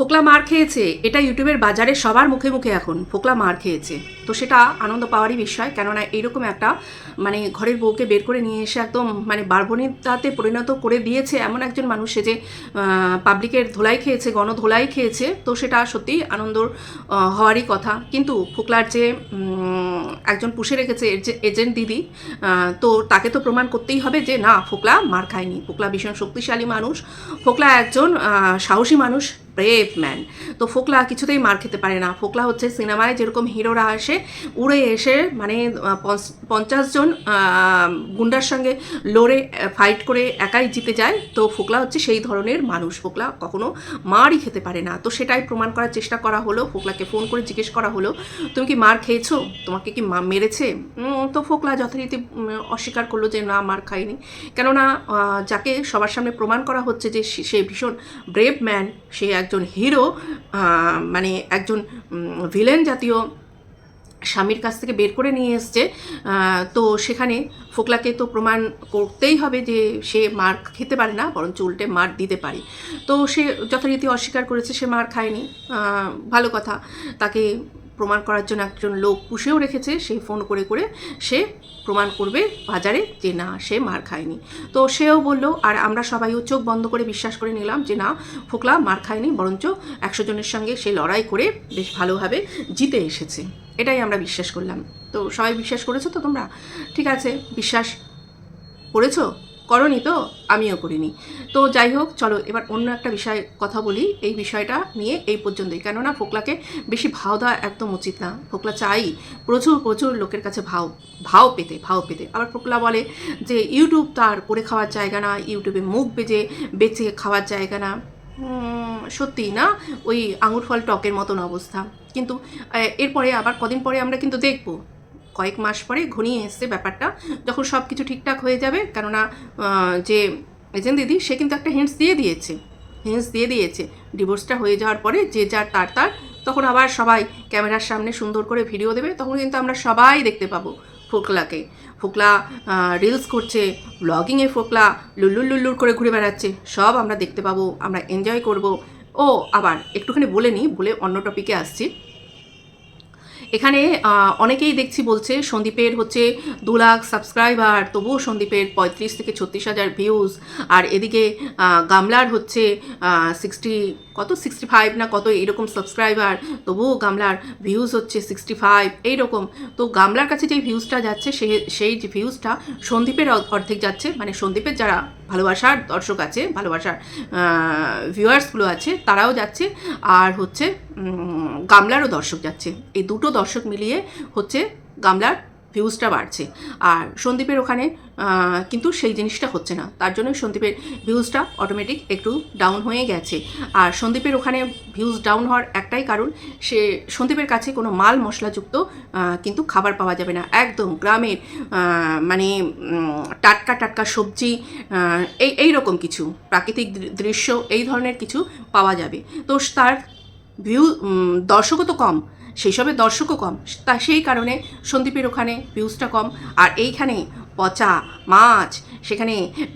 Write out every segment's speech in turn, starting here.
ফোকলা মার খেয়েছে, এটা ইউটিউবের বাজারে সবার মুখে মুখে এখন, ফোকলা মার খেয়েছে। তো সেটা আনন্দ পাওয়ারই বিষয়, কেননা এইরকম একটা মানে ঘরের বউকে বের করে নিয়ে এসে একদম মানে বারবনিতাতে পরিণত করে দিয়েছে এমন একজন মানুষ সে যে পাবলিকের ধোলাই খেয়েছে, গণধোলাই খেয়েছে, তো সেটা সত্যি আনন্দর হওয়ারই কথা। কিন্তু ফোকলার যে একজন পুষে রেখেছে এজেন্ট দিদি তো তাকে তো প্রমাণ করতেই হবে যে না, ফোকলা মার খায়নি। ফোকলা ভীষণ শক্তিশালী মানুষ। ফোকলা একজন সাহসী মানুষ। ব্রেভ ম্যান তো ফোকলা কিছুতেই মার খেতে পারে না। ফোকলা হচ্ছে সিনেমায় যেরকম হিরোরা আসে, উড়ে এসে মানে পঞ্চ- পঞ্চাশ জন গুন্ডার সঙ্গে লড়ে ফাইট করে একাই জিতে যায়। তো ফোকলা হচ্ছে সেই ধরনের মানুষ। ফোকলা কখনো মারই খেতে পারে না। তো সেটাই প্রমাণ করার চেষ্টা করা হলো। ফোকলাকে ফোন করে জিজ্ঞেস করা হলো, তুমি কি মার খেয়েছো? তোমাকে কি মা মেরেছে? তো ফোকলা যথারীতি অস্বীকার করল যে, না, মার খায়নি কেননা যাকে সবার সামনে প্রমাণ করা হচ্ছে যে, সে- ভীষণ ব্রেভ ম্যান সে একজন হিরো মানে একজন ভিলেন জাতীয় স্বামীর কাছ থেকে বের করে নিয়ে এসছে। তো সেখানে ফোকলাকে তো প্রমাণ করতেই হবে যে সে মার খেতে পারে না, বরঞ্চ উল্টে মার দিতে পারে। তো সে যথারীতি অস্বীকার করেছে, সে মার খায়নি। ভালো কথা। তাকে প্রমাণ করার জন্য একজন লোক পুষেও রেখেছে সে ফোন করে করে সে প্রমাণ করবে বাজারে যে না, সে মার খায়নি। তো সেও বলল, আর আমরা সবাইও চোখ বন্ধ করে বিশ্বাস করে নিলাম যে না, ফোকলা মার খায়নি, বরঞ্চ একশো জনের সঙ্গে সে লড়াই করে বেশ ভালোভাবে জিতে এসেছে। এটাই আমরা বিশ্বাস করলাম। তো সবাই বিশ্বাস করেছ তো তোমরা? ঠিক আছে, বিশ্বাস করেছ? করনি তো, আমিও করিনি। তো যাই হোক, চলো এবার অন্য একটা বিষয়, কথা বলি। এই বিষয়টা নিয়ে এই পর্যন্তই। কেননা ফোকলাকে বেশি ভাও দেওয়া একদম উচিত না। ফোকলা চাই প্রচুর প্রচুর লোকের কাছে ভাও ভাও পেতে ভাও পেতে। আবার ফোকলা বলে যে, ইউটিউব তার করে খাওয়ার জায়গা না, ইউটিউবে মুখ বেজে, বেচে খাওয়ার জায়গা না। সত্যি না? ওই আঙুর ফল টকের মতন অবস্থা। কিন্তু এরপরে আবার কদিন পরে আমরা কিন্তু দেখব। কয়েক মাস পরে ঘনিয়ে এসছে ব্যাপারটা। যখন সব কিছু ঠিকঠাক হয়ে যাবে, কেননা যে এজেন্ট দিদি, সে কিন্তু একটা হিন্টস দিয়ে দিয়েছে। হিন্টস দিয়ে দিয়েছে। ডিভোর্সটা হয়ে যাওয়ার পরে যে যার তার তার, তখন আবার সবাই ক্যামেরার সামনে সুন্দর করে ভিডিও দেবে, তখন কিন্তু আমরা সবাই দেখতে পাবো ফোকলাকে। ফোকলা রিলস করছে ব্লগিংয়ে ফোকলা, লুল্লুর লুল্লুর করে ঘুরে বেড়াচ্ছে, সব আমরা দেখতে পাবো, আমরা এনজয় করব। ও, আবার একটুখানি বলে নিই, বলে অন্য টপিকে আসছি। এখানে অনেকেই দেখছি বলছে, সন্দীপের হচ্ছে দু লাখ সাবস্ক্রাইবার তবুও সন্দীপের পঁয়ত্রিশ থেকে ছত্রিশ হাজার ভিউজ আর এদিকে গামলার হচ্ছে সিক্সটি কত সিক্সটি ফাইভ না কত এইরকম সাবস্ক্রাইবার তবুও গামলার ভিউজ হচ্ছে সিক্সটি ফাইভ এইরকম। তো গামলার কাছে যে ভিউজটা যাচ্ছে, সে, সেই ভিউজটা সন্দীপের অর্ধেক যাচ্ছে। মানে সন্দীপের যারা ভালোবাসার দর্শক আছে, ভালোবাসার ভিউয়ার্সগুলো আছে, তারাও যাচ্ছে। আর হচ্ছে গামলারও দর্শক যাচ্ছে। এই দুটো দর্শক মিলিয়ে হচ্ছে গামলার ভিউজটা বাড়ছে। আর সন্দীপের ওখানে কিন্তু সেই জিনিসটা হচ্ছে না। তার জন্য সন্দীপের ভিউজটা অটোমেটিক একটু ডাউন হয়ে গেছে। আর সন্দীপের ওখানে ভিউজ ডাউন হওয়ার একটাই কারণ, সে সন্দীপের কাছে কোনো মাল মশলাযুক্ত কিন্তু খাবার পাওয়া যাবে না। একদম গ্রামের মানে টাটকা টাটকা সবজি এই এই রকম কিছু, প্রাকৃতিক দৃশ্য, এই ধরনের কিছু পাওয়া যাবে। তো তার ভিউ দর্শকও তো কম। সেই সবের দর্শকও কম। তা সেই কারণে সন্দীপের ওখানে ভিউজটা কম। আর এইখানে পচা মাছ, সেখানে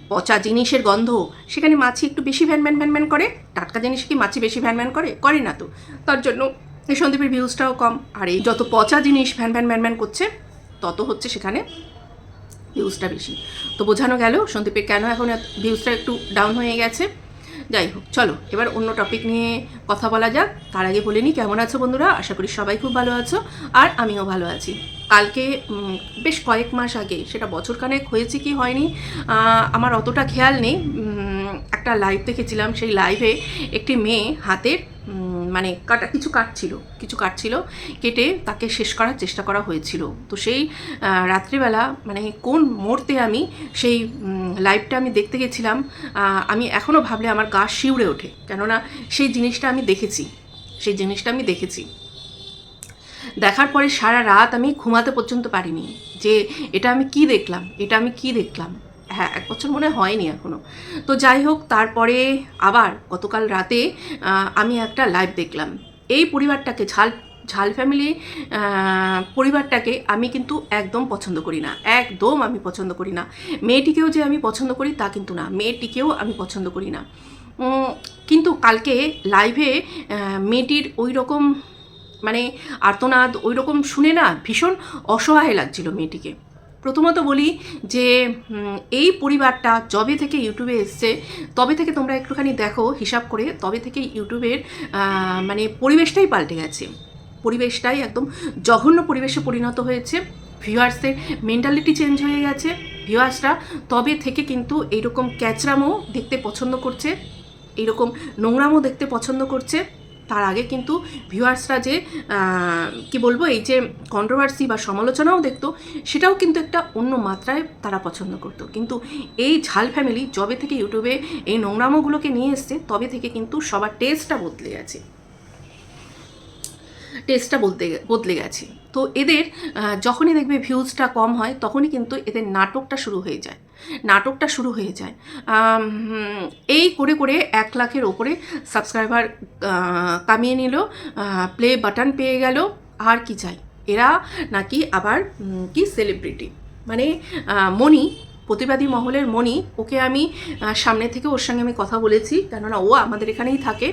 পচা জিনিসের গন্ধ, সেখানে মাছি একটু বেশি ভ্যান ভ্যান ভ্যান ভ্যান করে। টাটকা জিনিস কি মাছি বেশি ভ্যান ভ্যান করে? করে না তো। তার জন্য এই সন্দীপের ভিউজটাও কম। আর এই যত পচা জিনিস ভ্যান ভ্যান ভ্যান ভ্যান করছে, তত হচ্ছে সেখানে ভিউজটা বেশি। তো বোঝানো গেল সন্দীপের কেন এখন ভিউজটা একটু ডাউন হয়ে গেছে। যাই হোক, চলো, এবার অন্য টপিক নিয়ে কথা বলা যাক। তার আগে বলে নিই কেমন আছো বন্ধুরা? আশা করি সবাই খুব ভালো আছো, আর আমিও ভালো আছি। কালকে বেশ কয়েক মাস আগে, সেটা বছরখানেক হয়েছে কি হয়নি আমার অতটা খেয়াল নেই একটা লাইভ দেখেছিলাম, সেই লাইভে একটি মেয়ে হাতের মানে কাটা, কিছু কাটছিল কিছু কাটছিল, কেটে তাকে শেষ করার চেষ্টা করা হয়েছিল। তো সেই রাত্রিবেলা মানে কোন মুহূর্তে আমি সেই লাইভটা আমি দেখতে গেছিলাম আমি এখনও ভাবলে আমার গা শিউড়ে ওঠে। কেননা সেই জিনিসটা আমি দেখেছি, সেই জিনিসটা আমি দেখেছি। দেখার পরে সারা রাত আমি ঘুমাতে পর্যন্ত পারিনি যে এটা আমি কি দেখলাম, এটা আমি কি দেখলাম। হ্যাঁ এক বছর মনে হয়নি এখনও তো যাই হোক, তারপরে আবার গতকাল রাতে আমি একটা লাইভ দেখলাম। এই পরিবারটাকে, ঝাল ঝাল ফ্যামিলি পরিবারটাকে আমি কিন্তু একদম পছন্দ করি না। একদম আমি পছন্দ করি না। মেয়েটিকেও যে আমি পছন্দ করি, তা কিন্তু না। মেয়েটিকেও আমি পছন্দ করি না। কিন্তু কালকে লাইভে মেয়েটির ওই রকম মানে আর্তনাদ ওই রকম শুনে না ভীষণ অসহায় লাগছিল মেয়েটিকে। প্রথমত বলি যে এই পরিবারটা যবে থেকে ইউটিউবে এসছে, তবে থেকে তোমরা একটুখানি দেখো, হিসাব করে তবে থেকে ইউটিউবের মানে পরিবেশটাই পাল্টে গেছে। পরিবেশটাই একদম জঘন্য পরিবেশে পরিণত হয়েছে। ভিউয়ার্সের মেন্টালিটি চেঞ্জ হয়ে গেছে। ভিউয়ার্সরা তবে থেকে কিন্তু এইরকম ক্যাচরামও দেখতে পছন্দ করছে, এইরকম নোংরামও দেখতে পছন্দ করছে। তার আগে কিন্তু ভিউয়ার্সরা যে কি বলব, এই যে কন্ট্রোভার্সি বা সমালোচনাও দেখতো, সেটাও কিন্তু একটা অন্য মাত্রায় তারা পছন্দ করতো। কিন্তু এই ঝাল ফ্যামিলি যবে থেকে ইউটিউবে এই নোংরামোগুলোকে নিয়ে এসছে, তবে থেকে কিন্তু সবার টেস্টটা বদলে গেছে। টেস্টটা বলতে, বদলে গেছে। তো এদের যখনই দেখবে ভিউজটা কম হয়, তখনই কিন্তু এদের নাটকটা শুরু হয়ে যায়। নাটকটা শুরু হয়ে যায়। এই করে করে এক লাখের ওপরে সাবস্ক্রাইবার কামিয়ে নিল প্লে বাটন পেয়ে গেল, আর কি চাই? এরা নাকি আবার কি সেলিব্রিটি মানে মণি, প্রতিবাদী মহলের মণি, ওকে আমি সামনে থেকে ওর সঙ্গে আমি কথা বলেছি, কেননা ও আমাদের এখানেই থাকে।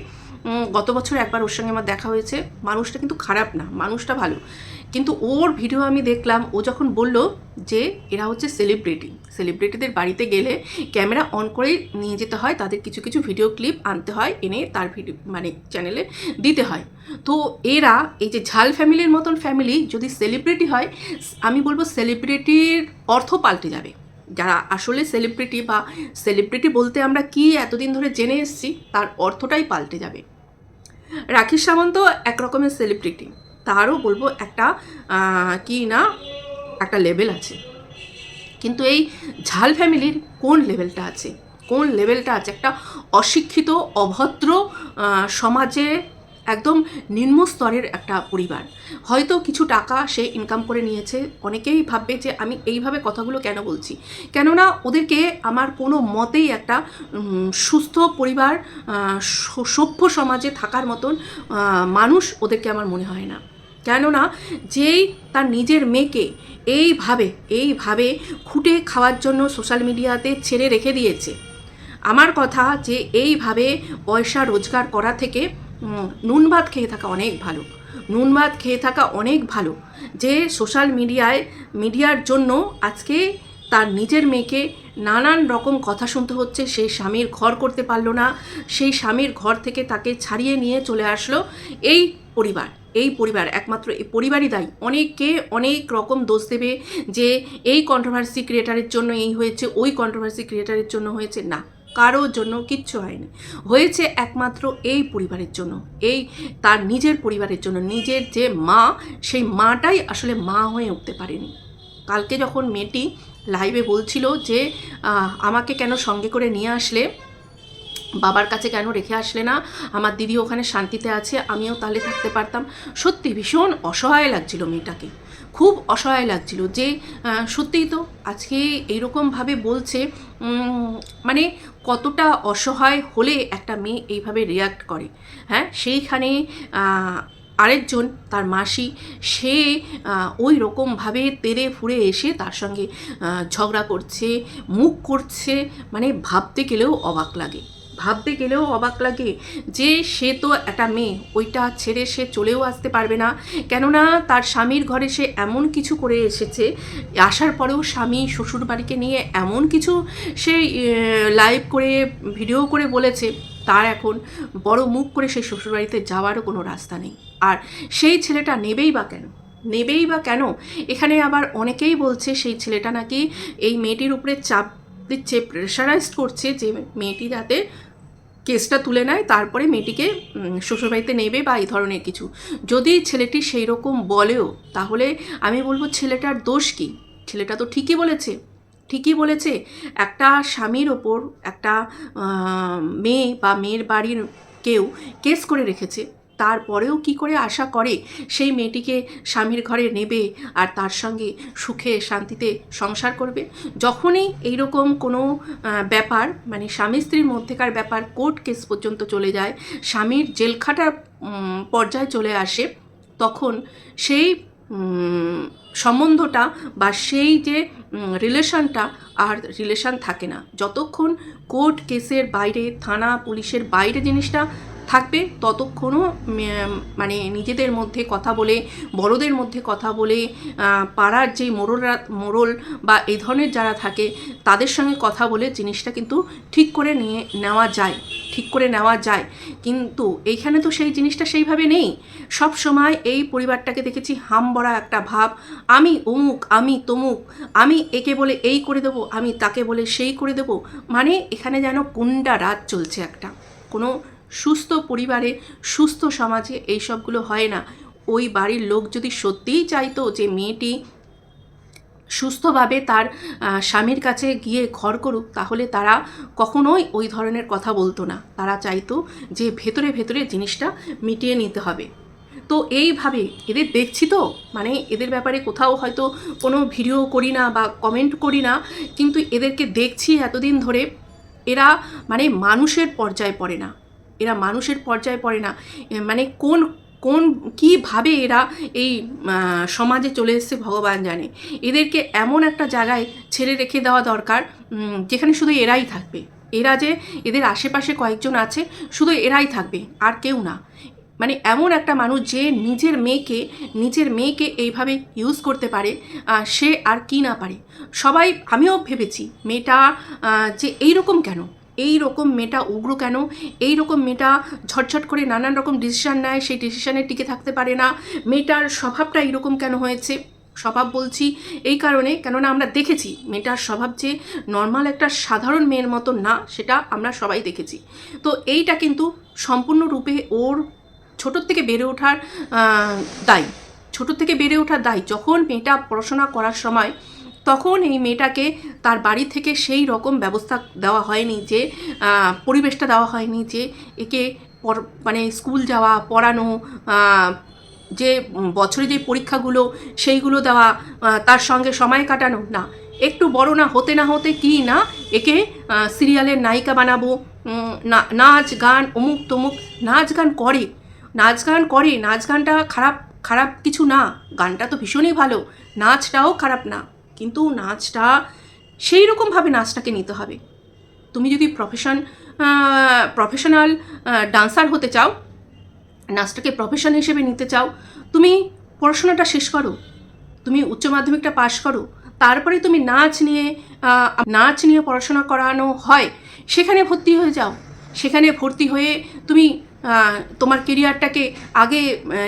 গত বছর একবার ওর সঙ্গে আমার দেখা হয়েছে। মানুষটা কিন্তু খারাপ না, মানুষটা ভালো। কিন্তু ওর ভিডিও আমি দেখলাম, ও যখন বলল যে এরা হচ্ছে সেলিব্রিটি সেলিব্রিটিদের বাড়িতে গেলে ক্যামেরা অন করেই নিয়ে যেতে হয়, তাদের কিছু কিছু ভিডিও ক্লিপ আনতে হয়, এনে তার ভিডিও মানে চ্যানেলে দিতে হয়। তো এরা, এই যে ঝাল ফ্যামিলির মতন ফ্যামিলি যদি সেলিব্রিটি হয়, আমি বলব সেলিব্রিটির অর্থ পাল্টে যাবে। যারা আসলে সেলিব্রিটি বা সেলিব্রিটি বলতে আমরা কি এতদিন ধরে জেনে এসেছি, তার অর্থটাই পাল্টে যাবে। রাকেশ সামন্ত এক রকমের সেলিব্রিটি তারও বলব একটা কি না, একটা লেভেল আছে। কিন্তু এই ঝাল ফ্যামিলির কোন লেভেলটা আছে? কোন লেভেলটা আছে? একটা অশিক্ষিত, অভদ্র সমাজে একদম নিম্ন স্তরের একটা পরিবার। হয়তো কিছু টাকা সে ইনকাম করে নিয়েছে। অনেকেই ভাববে যে আমি এইভাবে কথাগুলো কেন বলছি? কেননা ওদেরকে আমার কোনো মতেই একটা সুস্থ পরিবার সভ্য সমাজে থাকার মতন মানুষ ওদেরকে আমার মনে হয় না। কেননা যেই তার নিজের মেয়েকে এইভাবে এইভাবে খুঁটে খাওয়ার জন্য সোশ্যাল মিডিয়াতে ছেড়ে রেখে দিয়েছে। আমার কথা যে এইভাবে পয়সা রোজগার করা থেকে নুন ভাত খেয়ে থাকা অনেক ভালো। নুন ভাত খেয়ে থাকা অনেক ভালো। যে সোশ্যাল মিডিয়ায় মিডিয়ার জন্য আজকে তার নিজের মেয়েকে নানান রকম কথা শুনতে হচ্ছে সেই স্বামীর ঘর করতে পারল না, সেই স্বামীর ঘর থেকে তাকে ছাড়িয়ে নিয়ে চলে আসলো। এই পরিবার। এই পরিবার, একমাত্র এই পরিবারই দায়ী। অনেকে অনেক রকম দোষ দেবে যে এই কন্ট্রোভার্সি ক্রিয়েটারের জন্য এই হয়েছে, ওই কন্ট্রোভার্সি ক্রিয়েটারের জন্য হয়েছে। না, কারোর জন্য কিচ্ছু হয়নি। হয়েছে একমাত্র এই পরিবারের জন্য। এই তার নিজের পরিবারের জন্য। নিজের যে মা, সেই মাটাই আসলে মা হয়ে উঠতে পারেনি। কালকে যখন মেয়েটি লাইভে বলছিল যে আমাকে কেন সঙ্গে করে নিয়ে আসলে? বাবার কাছে কেন রেখে আসলে না? আমার দিদি ওখানে শান্তিতে আছে, আমিও তাহলে থাকতে পারতাম। সত্যি ভীষণ অসহায় লাগছিল মেয়েটাকে। খুব অসহায় লাগছিল যে সত্যিই তো আজকে এইরকমভাবে বলছে মানে কতটা অসহায় হলে একটা মেয়ে এইভাবে রিয়াক্ট করে। হ্যাঁ সেইখানে আরেকজন তার মাসি, সে ওই রকমভাবে তেরে ফুরে এসে তার সঙ্গে ঝগড়া করছে, মুখ করছে মানে ভাবতে গেলেও অবাক লাগে। ভাবতে গেলেও অবাক লাগে যে সে তো একটা মেয়ে, ওইটা ছেড়ে সে চলেও আসতে পারবে না। কেননা তার স্বামীর ঘরে সে এমন কিছু করে এসেছে, আসার পরেও স্বামী শ্বশুর বাড়িকে নিয়ে এমন কিছু সে লাইভ করে ভিডিও করে বলেছে, তার এখন বড় মুখ করে সেই শ্বশুরবাড়িতে যাওয়ারও কোনো রাস্তা নেই। আর সেই ছেলেটা নেবেই বা কেন? নেবেই বা কেন? এখানে আবার অনেকেই বলছে সেই ছেলেটা নাকি এই মেয়েটির উপরে চাপ দিচ্ছে প্রেশারাইজ করছে যে মেয়েটি যাতে কেসটা তুলে নেয়, তারপরে মেয়েটিকে শ্বশুরবাড়িতে নেবে বা এই ধরনের কিছু। যদি ছেলেটি সেই রকম বলেও, তাহলে আমি বলব ছেলেটার দোষ কি? ছেলেটা তো ঠিকই বলেছে। ঠিকই বলেছে, একটা স্বামীর ওপর একটা মেয়ে বা মেয়ের বাড়ির কেউ কেস করে রেখেছে। তারপরেও কি করে আশা করে সেই মেয়েটিকে স্বামীর ঘরে নেবে আর তার সঙ্গে সুখে শান্তিতে সংসার করবে? যখনই এইরকম কোনো ব্যাপার মানে স্বামী স্ত্রীর মধ্যেকার ব্যাপার কোর্ট কেস পর্যন্ত চলে যায়, স্বামীর জেলখাটার পর্যায়ে চলে আসে, তখন সেই সম্বন্ধটা বা সেই যে রিলেশনটা আর রিলেশন থাকে না। যতক্ষণ কোর্ট কেসের বাইরে, থানা, পুলিশের বাইরে জিনিসটা থাকবে ততক্ষণও মানে নিজেদের মধ্যে কথা বলে, বড়দের মধ্যে কথা বলে পাড়ার যে মোড়লরা, মোড়ল বা এই ধরনের যারা থাকে, তাদের সঙ্গে কথা বলে জিনিসটা কিন্তু ঠিক করে নিয়ে নেওয়া যায়, ঠিক করে নেওয়া যায়। কিন্তু এইখানে তো সেই জিনিসটা সেইভাবে নেই। সব সময় এই পরিবারটাকে দেখেছি হাম হামবড়া একটা ভাব, আমি অমুক, আমি তমুক, আমি একে বলে এই করে দেবো, আমি তাকে বলে সেই করে দেবো। মানে এখানে যেন গুন্ডা রাত চলছে একটা। কোনো সুস্থ পরিবারে, সুস্থ সমাজে এই সবগুলো হয় না। ওই বাড়ির লোক যদি সত্যিই চাইতো যে মেয়েটি সুস্থভাবে তার স্বামীর কাছে গিয়ে ঘর করুক, তাহলে তারা কখনোই ওই ধরনের কথা বলতো না। তারা চাইতো যে ভেতরে ভেতরে জিনিসটা মিটিয়ে নিতে হবে। তো এইভাবে এদের দেখছি তো? মানে এদের ব্যাপারে কোথাও হয়তো কোনো ভিডিও করি না বা কমেন্ট করি না, কিন্তু এদেরকে দেখছি এতদিন ধরে, এরা মানে মানুষের পর্যায়ে পড়ে না। এরা মানুষের পর্যায়ে পড়ে না। মানে কোন কোন, কীভাবে এরা এই সমাজে চলে এসছে ভগবান জানে। এদেরকে এমন একটা জায়গায় ছেড়ে রেখে দেওয়া দরকার যেখানে শুধু এরাই থাকবে। এরা যে এদের আশেপাশে কয়েকজন আছে, শুধু এরাই থাকবে, আর কেউ না। মানে এমন একটা মানুষ যে নিজের মেয়েকে নিজের মেয়েকে এইভাবে ইউজ করতে পারে সে আর কি না পারে। সবাই, আমিও ভেবেছি, মেয়েটা যে এইরকম কেন? এই রকম মেয়েটা উগ্র কেন? এই রকম মেয়েটা ঝটঝট করে নানান রকম ডিসিশান নেয়, সেই ডিসিশানে টিকে থাকতে পারে না। মেয়েটার স্বভাবটা এইরকম কেন হয়েছে? স্বভাব বলছি এই কারণে, কেননা আমরা দেখেছি মেয়েটার স্বভাব যে নর্মাল একটা সাধারণ মেয়ের মতো না, সেটা আমরা সবাই দেখেছি। তো এইটা কিন্তু সম্পূর্ণরূপে ওর ছোটোর থেকে বেড়ে ওঠার দায়। ছোটো থেকে বেড়ে ওঠার দায়। যখন মেয়েটা পড়াশোনা করার সময় তখন এই মেয়েটাকে তার বাড়ি থেকে সেই রকম ব্যবস্থা দেওয়া হয়নি যে পরিবেশটা দেওয়া হয়নি যে, একে মানে স্কুল যাওয়া, পড়ানো যে বছরে যে পরীক্ষাগুলো সেইগুলো দেওয়া তার সঙ্গে সময় কাটানো, না। একটু বড় না হতে না হতে কি না, একে সিরিয়ালের নায়িকা বানাবো নাচ গান, অমুক তমুক, নাচ গান করে। নাচ গান করে, নাচ গানটা খারাপ খারাপ কিছু না। গানটা তো ভীষণই ভালো, নাচটাও খারাপ না। কিন্তু নাচটা, সেই রকমভাবে নাচটাকে নিতে হবে। তুমি যদি প্রফেশন প্রফেশনাল ডান্সার হতে চাও, নাচটাকে প্রফেশন হিসেবে নিতে চাও, তুমি পড়াশোনাটা শেষ করো, তুমি উচ্চ মাধ্যমিকটা পাশ করো, তারপরে তুমি নাচ নিয়ে নাচ নিয়ে পড়াশোনা করানো হয়, সেখানে ভর্তি হয়ে যাও। সেখানে ভর্তি হয়ে তুমি তোমার কেরিয়ারটাকে আগে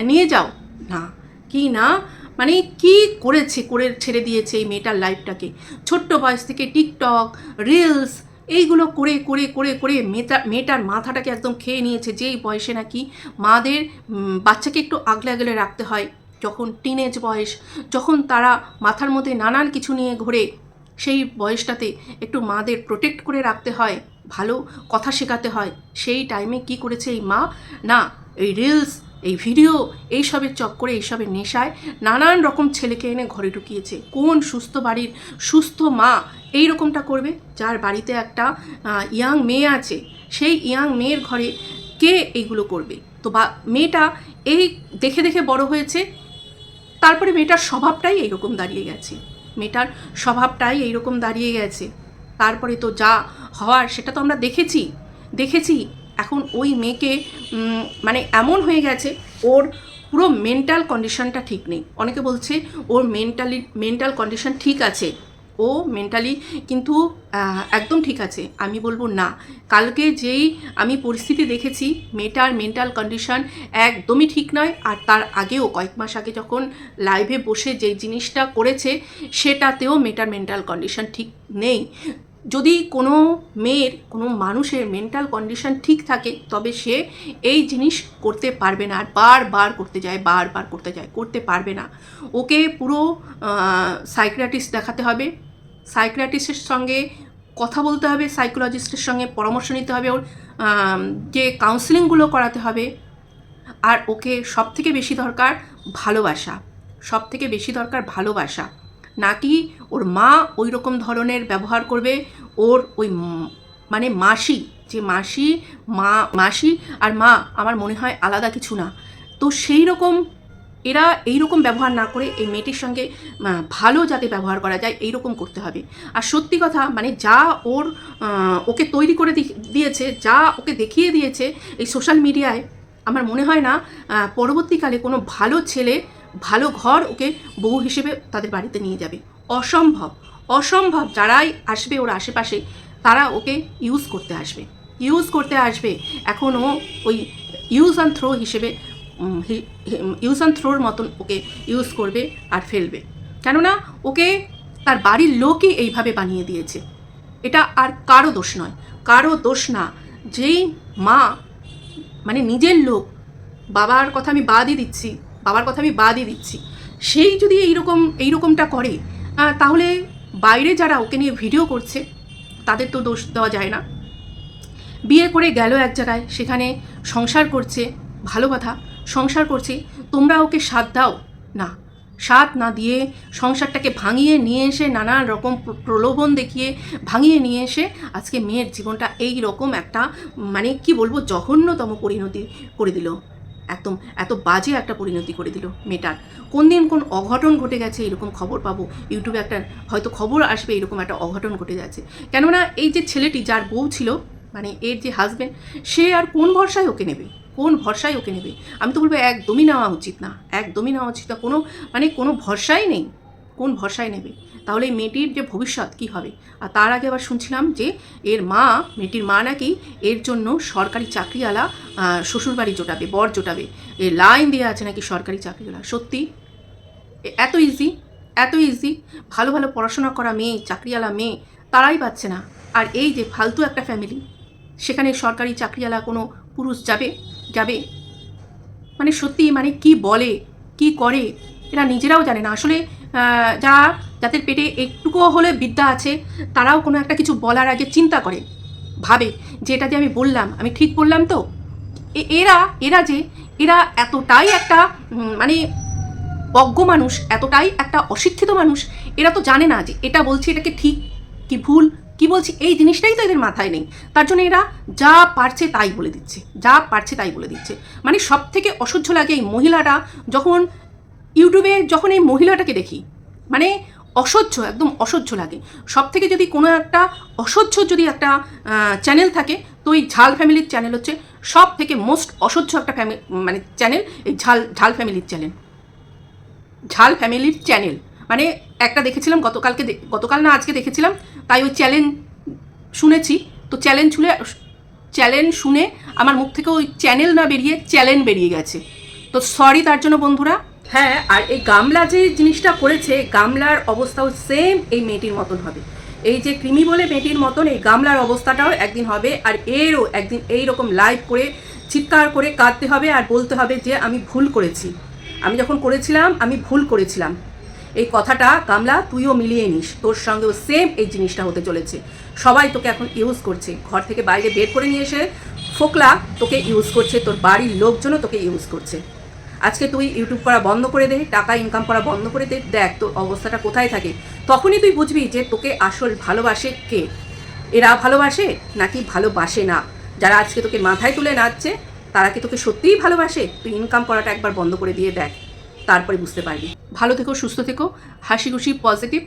নিয়ে যাও। না, কি না মানে কি করেছে, করে ছেড়ে দিয়েছে এই মেয়েটার লাইফটাকে ছোট্ট বয়স থেকে টিকটক রিলস এইগুলো করে করে করে করে মেয়েটা, মেয়েটার মাথাটাকে একদম খেয়ে নিয়েছে। যেই বয়সে নাকি মাদের বাচ্চাকে একটু আগলে আগলে রাখতে হয়, যখন টিনেজ বয়স, যখন তারা মাথার মধ্যে নানান কিছু নিয়ে ঘোরে, সেই বয়সটাতে একটু মাদের প্রোটেক্ট করে রাখতে হয়, ভালো কথা শেখাতে হয়। সেই টাইমে কি করেছে এই মা? না, এই রিলস এই ভিডিও এইসবের চক্করে এইসবের নেশায় নানান রকম ছেলেকে এনে ঘরে ঢুকিয়েছে। কোন সুস্থ বাড়ির সুস্থ মা এই রকমটা করবে? যার বাড়িতে একটা ইয়াং মেয়ে আছে, সেই ইয়াং মেয়ের ঘরে কে এইগুলো করবে? তো বা, মেয়েটা এই দেখে দেখে বড় হয়েছে, তারপরে মেয়েটার স্বভাবটাই এইরকম দাঁড়িয়ে গেছে। মেয়েটার স্বভাবটাই এইরকম দাঁড়িয়ে গেছে। তারপরে তো যা হওয়ার সেটা তো আমরা দেখেছি দেখেছি। এখন ওই মেয়েকে মানে এমন হয়ে গেছে, ওর পুরো মেন্টাল কন্ডিশনটা ঠিক নেই। অনেকে বলছে, ওর মেন্টালি মেন্টাল কন্ডিশন ঠিক আছে। ও মেন্টালি কিন্তু একদম ঠিক আছে। আমি বলব না। কালকে যেই আমি পরিস্থিতি দেখেছি, মেয়েটার মেন্টাল কন্ডিশন একদমই ঠিক নয়। আর তার আগেও কয়েক মাস আগে যখন লাইভে বসে যে জিনিসটা করেছে, সেটাতেও মেয়েটার মেন্টাল কন্ডিশন ঠিক নেই। যদি কোনো মেয়ের, কোনো মানুষের মেন্টাল কন্ডিশন ঠিক থাকে, তবে সে এই জিনিস করতে পারবে না। আর বারবার করতে যায়, বারবার করতে যায়, করতে পারবে না। ওকে পুরো সাইক্রাটিস্ট দেখাতে হবে। সাইক্রাটিস্টের সঙ্গে কথা বলতে হবে সাইকোলজিস্টের সঙ্গে পরামর্শ নিতে হবে ওর যে কাউন্সিলিংগুলো করাতে হবে। আর ওকে সব থেকে বেশি দরকার ভালোবাসা। সব থেকে বেশি দরকার ভালোবাসা। নাকি ওর মা ওই রকম ধরনের ব্যবহার করবে। ওর ওই মানে মাসি, যে মাসি, মা, মাসি আর মা আমার মনে হয় আলাদা কিছু না। তো সেই রকম এরা এই রকম ব্যবহার না করে এই মেয়েটির সঙ্গে ভালো যাতে ব্যবহার করা যায় এই রকম করতে হবে। আর সত্যি কথা মানে যা ওর ওকে তৈরি করে দিয়েছে, যা ওকে দেখিয়ে দিয়েছে এই সোশ্যাল মিডিয়ায় আমার মনে হয় না পরবর্তীকালে কোনো ভালো ছেলে ভালো ঘর ওকে বউ হিসেবে তাদের বাড়িতে নিয়ে যাবে। অসম্ভব অসম্ভব যারাই আসবে ওর আশেপাশে, তারা ওকে ইউজ করতে আসবে। ইউজ করতে আসবে, এখন ও ওই ইউজ অ্যান্ড থ্রো হিসেবে ইউজ অ্যান্ড থ্রোর মতন ওকে ইউজ করবে আর ফেলবে। কেননা ওকে তার বাড়ির লোকই এইভাবে বানিয়ে দিয়েছে। এটা আর কারও দোষ নয়। কারও দোষ না, যেই মা মানে নিজের লোক, বাবার কথা আমি বাদই দিচ্ছি বাবার কথা আমি বাদই দিচ্ছি। সেই যদি এইরকম, এইরকমটা করে তাহলে বাইরে যারা ওকে নিয়ে ভিডিও করছে, তাদের তো দোষ দেওয়া যায় না। বিয়ে করে গেল এক জায়গায়, সেখানে সংসার করছে, ভালো কথা, সংসার করছে, তোমরা ওকে সাথ দাও। না, সাথ না দিয়ে সংসারটাকে ভাঙিয়ে নিয়ে এসে নানা রকম প্রলোভন দেখিয়ে ভাঙিয়ে নিয়ে এসে আজকে মেয়ের জীবনটা এই রকম একটা মানে কি বলব, জঘন্যতম পরিণতি করে দিল। একদম এত বাজে একটা পরিণতি করে দিল মেয়েটার। কোন দিন কোন অঘটন ঘটে গেছে এরকম খবর পাবো? ইউটিউবে একটা হয়তো খবর আসবে এরকম একটা অঘটন ঘটে যাচ্ছে। কেননা এই যে ছেলেটি যার বউ ছিল মানে এর যে হাজবেন্ড সে আর কোন ভরসায় ওকে নেবে? কোন ভরসায় ওকে নেবে? আমি তো বলব একদমই নেওয়া উচিত না, একদমই নেওয়া উচিত না। কোনো মানে কোনো ভরসাই নেই। কোন ভরসায় নেবে? তাহলে এই মেয়েটির যে ভবিষ্যৎ কি হবে? আর তার আগে আবার শুনছিলাম যে এর মা, মেয়েটির মা নাকি এর জন্য সরকারি চাকরিওয়ালা শ্বশুরবাড়ি জোটাবে, বর জোটাবে। এ লাইন দেওয়া আছে নাকি সরকারি চাকরিওয়ালা? সত্যি? এত ইজি এত ইজি ভালো ভালো পড়াশোনা করা মেয়ে, চাকরিওয়ালা মেয়ে, তারাই পাচ্ছে না। আর এই যে ফালতু একটা ফ্যামিলি সেখানে সরকারি চাকরিওয়ালা কোনো পুরুষ যাবে? যাবে? মানে সত্যি মানে কি বলে, কি করে? এরা নিজেরাও জানে না। আসলে যারা যাদের পেটে একটুকুও হলে বিদ্যা আছে, তারাও কোনো একটা কিছু বলার আগে চিন্তা করে, ভাবে যে এটা যে আমি বললাম, আমি ঠিক বললাম তো? এরা এরা যে, এরা এতটাই একটা মানে অজ্ঞ মানুষ, এতটাই একটা অশিক্ষিত মানুষ, এরা তো জানে না যে এটা বলছে, এটাকে ঠিক কি ভুল, কি বলছি, এই জিনিসটাই তো এদের মাথায় নেই। তার জন্য এরা যা পারছে তাই বলে দিচ্ছে, যা পারছে তাই বলে দিচ্ছে। মানে সব থেকে অসহ্য লাগে এই মহিলাটা যখন ইউটিউবে যখন এই মহিলাটাকে দেখি মানে অসহ্য, একদম অসহ্য লাগে। সব থেকে যদি কোনো একটা অসহ্য যদি একটা চ্যানেল থাকে, তো এই ঝাল ফ্যামিলির চ্যানেল হচ্ছে সব থেকে মোস্ট অসহ্য একটা ফ্যামিলি মানে চ্যানেল এই ঝাল ঝাল ফ্যামিলির চ্যানেল ঝাল ফ্যামিলির চ্যানেল মানে একটা দেখেছিলাম গতকালকে গতকাল না আজকে দেখেছিলাম, তাই ওই চ্যালেঞ্জ শুনেছি। তো চ্যালেঞ্জ শুনে চ্যালেঞ্জ শুনে আমার মুখ থেকে ওই চ্যানেল না বেরিয়ে চ্যালেঞ্জ বেরিয়ে গেছে। তো সরি তার জন্য বন্ধুরা হ্যাঁ আর এই গামলা যে জিনিসটা করেছে, গামলার অবস্থাও সেম এই মেয়েটির মতন হবে। এই যে কৃমি বলে মেয়েটির মতন, এই গামলার অবস্থাটাও একদিন হবে, আর এরও একদিন এই রকম লাইভ করে, চিৎকার করে কাঁদতে হবে আর বলতে হবে যে, আমি ভুল করেছি। আমি যখন করেছিলাম, আমি ভুল করেছিলাম। এই কথাটা গামলা, তুইও মিলিয়ে নিস। তোর সঙ্গেও সেম এই জিনিসটা হতে চলেছে। সবাই তোকে এখন ইউজ করছে। ঘর থেকে বাইরে বের করে নিয়ে এসে ফোকলা তোকে ইউজ করছে। তোর বাড়ির লোকজনও তোকে ইউজ করছে। আজকে তুই ইউটিউব করা বন্ধ করে দে, টাকা ইনকাম করা বন্ধ করে দে, দেখ তোর অবস্থাটা কোথায় থাকে। তখনই তুই বুঝবি যে তোকে আসল ভালোবাসে কে? এরা ভালোবাসে নাকি ভালোবাসে না? যারা আজকে তোকে মাথায় তুলে নাচছে, তারা কি তোকে সত্যিই ভালোবাসে? তুই ইনকাম করাটা একবার বন্ধ করে দিয়ে দেখ, তারপরে বুঝতে পারবি। ভালো থেকো, সুস্থ থেকো হাসি খুশি পজিটিভ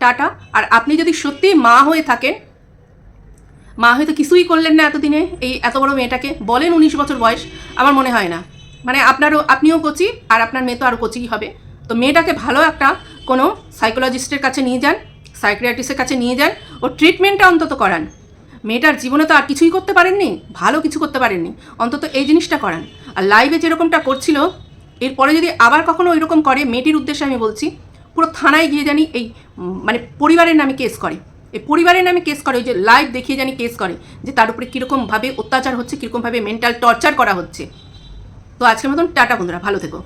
টাটা। আর আপনি যদি সত্যি মা হয়ে থাকেন, মা হয়তো কিছুই করলেন না এতদিনে, এই এত বড় মেয়েটাকে, বলেন উনিশ বছর বয়স, আমার মনে হয় না। মানে আপনারও, আপনিও কচি আর আপনার মেয়ে তো আরও কচিই হবে। তো মেয়েটাকে ভালো একটা কোনো সাইকোলজিস্টের কাছে নিয়ে যান সাইকিয়াট্রিস্টের কাছে নিয়ে যান, ও ট্রিটমেন্টটা অন্তত করান। মেয়েটার জীবনে তো আর কিছুই করতে পারেননি, ভালো কিছু করতে পারেননি, অন্তত এই জিনিসটা করান। আর লাইভে যেরকমটা করছিল, এরপরে যদি আবার কখনো ওইরকম করে, মেয়েটির উদ্দেশ্যে আমি বলছি, পুরো থানায় গিয়ে জানি এই মানে পরিবারের নামে কেস করে। এই পরিবারের নামে কেস করে, ওই যে লাইভ দেখিয়ে জানি কেস করে, যে তার উপরে কীরকমভাবে অত্যাচার হচ্ছে, কীরকমভাবে মেন্টাল টর্চার করা হচ্ছে। তো আজকের মতন টাটা বন্ধুরা ভালো থেকো।